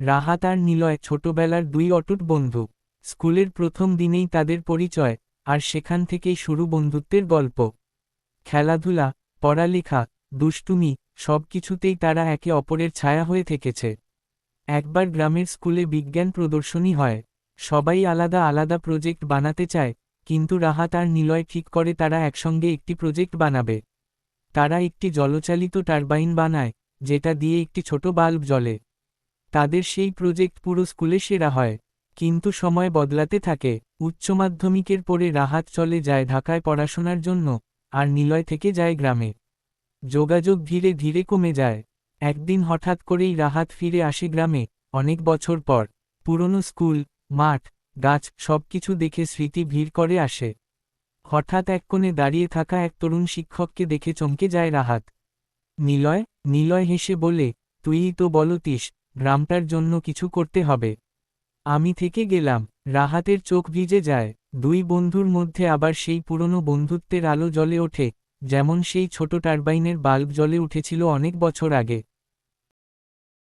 রাহাত আর নিলয় ছোটবেলার দুই অটুট বন্ধু। স্কুলের প্রথম দিনেই তাদের পরিচয়, আর সেখান থেকেই শুরু বন্ধুত্বের গল্প। খেলাধুলা, পড়ালেখা, দুষ্টুমি সব কিছুতেই তারা একে অপরের ছায়া হয়ে থেকেছে। একবার গ্রামের স্কুলে বিজ্ঞান প্রদর্শনী হয়। সবাই আলাদা আলাদা প্রজেক্ট বানাতে চায়, কিন্তু রাহাত আর নিলয় ঠিক করে তারা একসঙ্গে একটি প্রজেক্ট বানাবে। তারা একটি জলচালিত টারবাইন বানায়, যেটা দিয়ে একটি ছোট বাল্ব জ্বলে। তাদের সেই প্রজেক্ট পুরো স্কুলে সেরা হয়। কিন্তু সময় বদলাতে থাকে। উচ্চ মাধ্যমিকের পরে রাহাত চলে যায় ঢাকায় পড়াশোনার জন্য, আর নিলয় থেকে যায় গ্রামে। যোগাযোগ ধীরে ধীরে কমে যায়। একদিন হঠাৎ করেই রাহাত ফিরে আসে গ্রামে, অনেক বছর পর। পুরনো স্কুল, মাঠ, গাছ সবকিছু দেখে স্মৃতি ভিড় করে আসে। হঠাৎ এক কোণে দাঁড়িয়ে থাকা এক তরুণ শিক্ষককে দেখে চমকে যায় রাহাত। নিলয় নিলয় হেসে বলে তুইই তো বলতিস গ্রামটার জন্য কিছু করতে হবে। আমি থেকে গেলাম, রাহাতের চোখ ভিজে যায়, দুই বন্ধুর মধ্যে আবার সেই পুরনো বন্ধুত্বের আলো জ্বলে ওঠে, যেমন সেই ছোট টারবাইনের বাল্ব জ্বলে উঠেছিল অনেক বছর আগে।